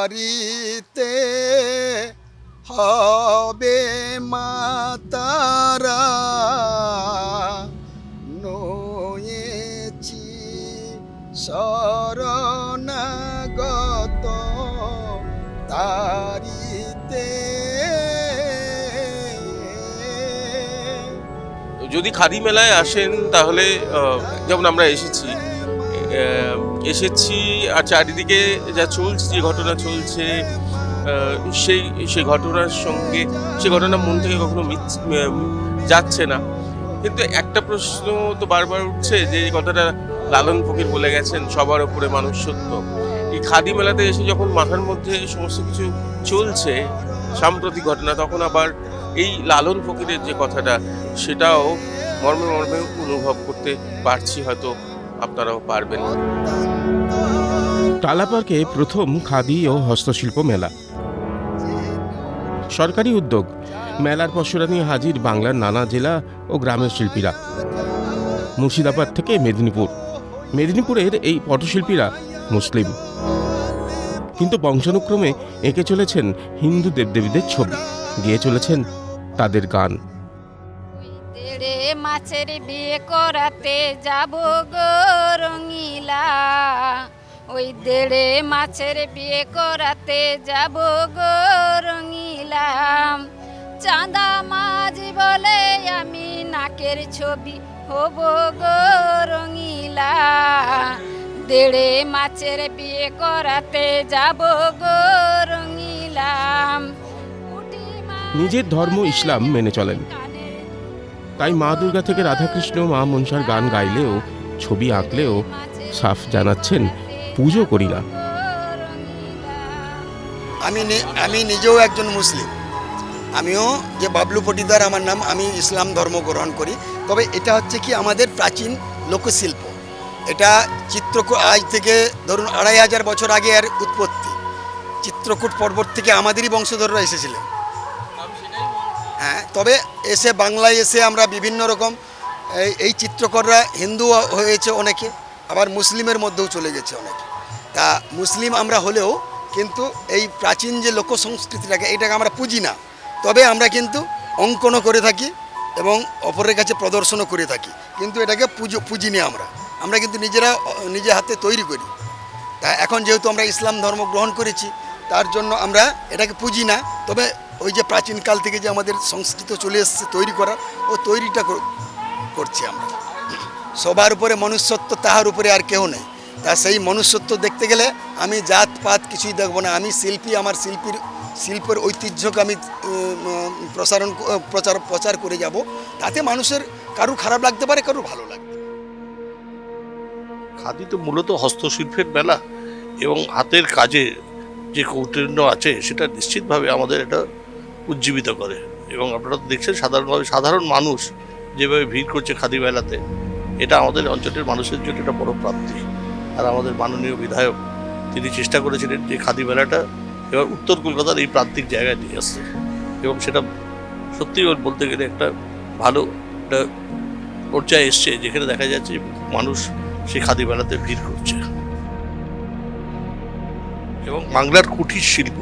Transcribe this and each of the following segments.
তারিতে হবে মাতারা নয়েছি শরণাগত তারিতে। যদি খাদি মেলায় আসেন তাহলে যেমন আমরা এসেছি এসেছি আর চারিদিকে যা চলছে, যে ঘটনা চলছে সেই সেই ঘটনার সঙ্গে, সে ঘটনা মন থেকে কখনো যাচ্ছে না। কিন্তু একটা প্রশ্ন তো বারবার উঠছে যে এই কথাটা লালন ফকির বলে গেছেন, সবার উপরে মানুষ সত্য এই খাদি মেলাতে এসে যখন মাথার মধ্যে সমস্ত কিছু চলছে, সাম্প্রতিক ঘটনা, তখন আবার এই লালন ফকিরের যে কথাটা, সেটাও মর্মে মর্মে অনুভব করতে পারছি হয়তো আপনারাও পারবেন। টালা পার্কে প্রথম খাদি ও হস্তশিল্প মেলা। সরকারি উদ্যোগ। মেলার পসরা নিয়ে হাজির বাংলার নানা জেলা ও গ্রামের শিল্পীরা। মুর্শিদাবাদ থেকে মেদিনীপুর। মেদিনীপুরের এই পটশিল্পীরা মুসলিম। কিন্তু বংশানুক্রমে এঁকে চলেছেন হিন্দু দেবদেবীদের ছবি। গেয়ে চলেছেন তাদের গান। তেড়ে মাছের বিয়ে করাতে যাব গো রঙিলা। ওই দেড়ে মাছের বিয়ে করাতে যাব গো রঙিলাম চাঁদা মাঝি বলে আমি নাকের ছবি হব গো রঙিলা। দেড়ে মাছের বিয়ে করাতে যাব গো রঙিলাম নিজের ধর্ম ইসলাম মেনে চলেন। তাই মা দুর্গা থেকে রাধাকৃষ্ণ মা মনসার গান গাইলেও, ছবি আঁকলেও সাফ জানাচ্ছেন, পুজো করি না। আমি আমি নিজেও একজন মুসলিম। আমিও যে বাবলু পটিদার, আমার নাম আমি ইসলাম ধর্ম গ্রহণ করি। তবে এটা হচ্ছে কি, আমাদের প্রাচীন লোকশিল্প। এটা চিত্রকূট আজ থেকে ধরুন আড়াই হাজার বছর আগে এর উৎপত্তি। চিত্রকূট পর্বত থেকে আমাদেরই বংশধররা এসেছিলেন। হ্যাঁ তবে এসে বাংলায় এসে আমরা বিভিন্ন রকম, এই- চিত্রকররা হিন্দু হয়েছে অনেকে, আবার মুসলিমের মধ্যেও চলে গেছে অনেকে। তা মুসলিম আমরা হলেও কিন্তু এই প্রাচীন যে লোক সংস্কৃতিটাকে এটাকে আমরা পুজি না। তবে আমরা কিন্তু অঙ্কনও করে থাকি এবং অপরের কাছে প্রদর্শনও করে থাকি। কিন্তু এটাকে পুজো, পুজি নিয়ে আমরা। আমরা কিন্তু নিজেরা, নিজে হাতে তৈরি করি। তা এখন যেহেতু আমরা ইসলাম ধর্ম গ্রহণ করেছি, তার জন্য আমরা এটাকে পুজি না। তবে ওই যে প্রাচীনকাল থেকে যে আমাদের সংস্কৃত চলে এসছে, তৈরি করার ও তৈরিটা করছি আমরা। সবার উপরে মনুষ্যত্ব, তাহার উপরে আর কেউ নেই। তা সেই মনুষ্যত্ব দেখতে গেলে আমি জাত পাত কিছুই দেখব না। আমি শিল্পী, আমার শিল্পীর, শিল্পের ঐতিহ্যকে আমি প্রসারণ প্রচার প্রচার করে যাব। তাতে মানুষের কারু খারাপ লাগতে পারে কারু ভালো লাগবে খাদি তো মূলত হস্তশিল্পের মেলা এবং হাতের কাজে যে কৌতীর্ণ আছে, সেটা নিশ্চিতভাবে আমাদের এটা উজ্জীবিত করে। এবং আপনারা তো দেখছেন সাধারণভাবে সাধারণ মানুষ যেভাবে ভিড় করছে খাদি মেলাতে, এটা আমাদের অঞ্চলের মানুষের জন্য একটা বড় প্রাপ্তি। আর আমাদের মাননীয় বিধায়ক, তিনি চেষ্টা করেছিলেন যে খাদি মেলাটা এবার উত্তর কলকাতার এই প্রান্তিক জায়গায় নিয়ে আসছে এবং সেটা সত্যি বলতে গেলে একটা ভালো একটা পর্যায়ে এসছে, যেখানে দেখা যাচ্ছে মানুষ সেই খাদি মেলাতে ভিড় করছে। এবং বাংলার কুটির শিল্প,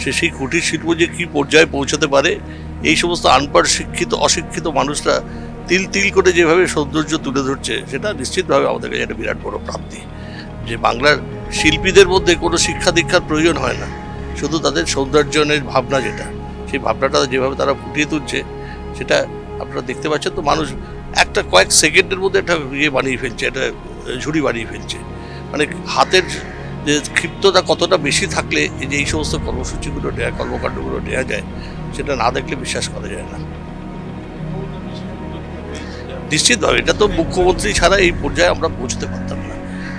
সে সেই কুটির শিল্প যে কী পর্যায়ে পৌঁছাতে পারে, এই সমস্ত আনপাড় শিক্ষিত, অশিক্ষিত মানুষরা তিল তিল করে যেভাবে সৌন্দর্য তুলে ধরছে, সেটা নিশ্চিতভাবে আমাদের কাছে একটা বিরাট বড় প্রাপ্তি। যে বাংলার শিল্পীদের মধ্যে কোনো শিক্ষা দীক্ষার প্রয়োজন হয় না, শুধু তাদের সৌন্দর্যনের ভাবনা যেটা, সেই ভাবনাটা যেভাবে তারা ফুটিয়ে তুলছে, সেটা আপনারা দেখতে পাচ্ছেন। তো মানুষ একটা কয়েক সেকেন্ডের মধ্যে একটা ইয়ে বানিয়ে ফেলছে, একটা ঝুড়ি বানিয়ে ফেলছে। মানে হাতের যে ক্ষিপ্ততা কতটা বেশি থাকলে যে এই সমস্ত কর্মসূচিগুলো নেওয়া কর্মকাণ্ডগুলো নেওয়া যায়, সেটা না দেখলে বিশ্বাস করা যায় না। নিশ্চিতভাবে, এটা তো মুখ্যমন্ত্রী ছাড়া এই পর্যায়ে আমরা পৌঁছতে পারতাম না।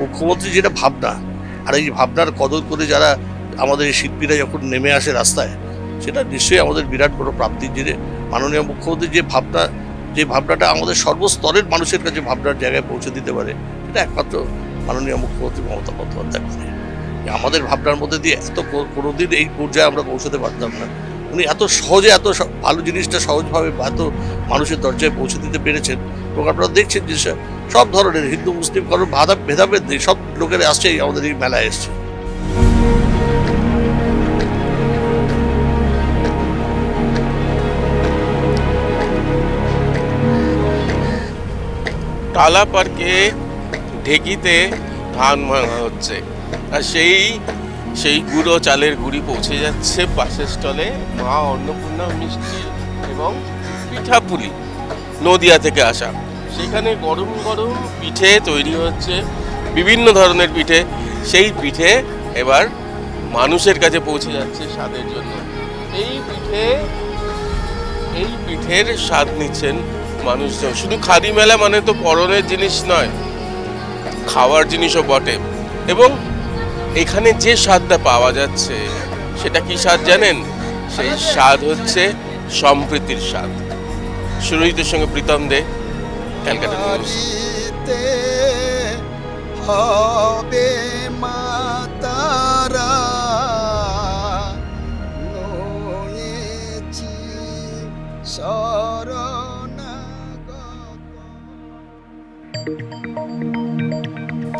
মুখ্যমন্ত্রী যেটা ভাবনা, আর এই ভাবনার কদর করে যারা আমাদের শিল্পীরা যখন নেমে আসে রাস্তায়, সেটা নিশ্চয়ই আমাদের বিরাট বড় প্রাপ্তির যে মাননীয় মুখ্যমন্ত্রী যে ভাবনা, যে ভাবনাটা আমাদের সর্বস্তরের মানুষের কাছে ভাবনার জায়গায় পৌঁছে দিতে পারে এটা একমাত্র মাননীয় মুখ্যমন্ত্রী মমতা বন্দ্যোপাধ্যায় করেন আমাদের ভাবনার মধ্যে দিয়ে এত কোনোদিন এই পর্যায়ে আমরা পৌঁছাতে পারতাম না। উনি এত সহজে এত ভালো জিনিসটা সহজভাবে এত মানুষের দরজায় পৌঁছে দিতে পেরেছেন। এবং আপনারা দেখছেন যে সব ধরনের হিন্দু, মুসলিম কারণ বাধা, ভেদাভেদ নেই, সব লোকেরা আসছে আমাদের এই মেলায় এসছে। টালা পার্কে ঢেকিতে ধান ভাঙা হচ্ছে। আর সেই সেই গুঁড়ো চালের গুঁড়ি পৌঁছে যাচ্ছে বাসের স্টলে মা অন্নপূর্ণা, মিষ্টি এবং পিঠাপুলি নদিয়া থেকে আসা। সেখানে গরম গরম পিঠে তৈরি হচ্ছে, বিভিন্ন ধরনের পিঠে। সেই পিঠে এবার মানুষের কাছে পৌঁছে যাচ্ছে স্বাদের জন্য। এই পিঠে, এই পিঠের স্বাদ নিচ্ছেন মানুষজন। শুধু খাদি মেলা মানে তো পরনের জিনিস নয় খাওয়ার জিনিসও বটে। এবং এখানে যে স্বাদটা পাওয়া যাচ্ছে, সেটা কি স্বাদ জানেন? সেই স্বাদ হচ্ছে সম্প্রীতির স্বাদ। সুরজিতের সঙ্গে প্রীতম দে, ক্যালকাটা হবে মাতারা শরণাগত।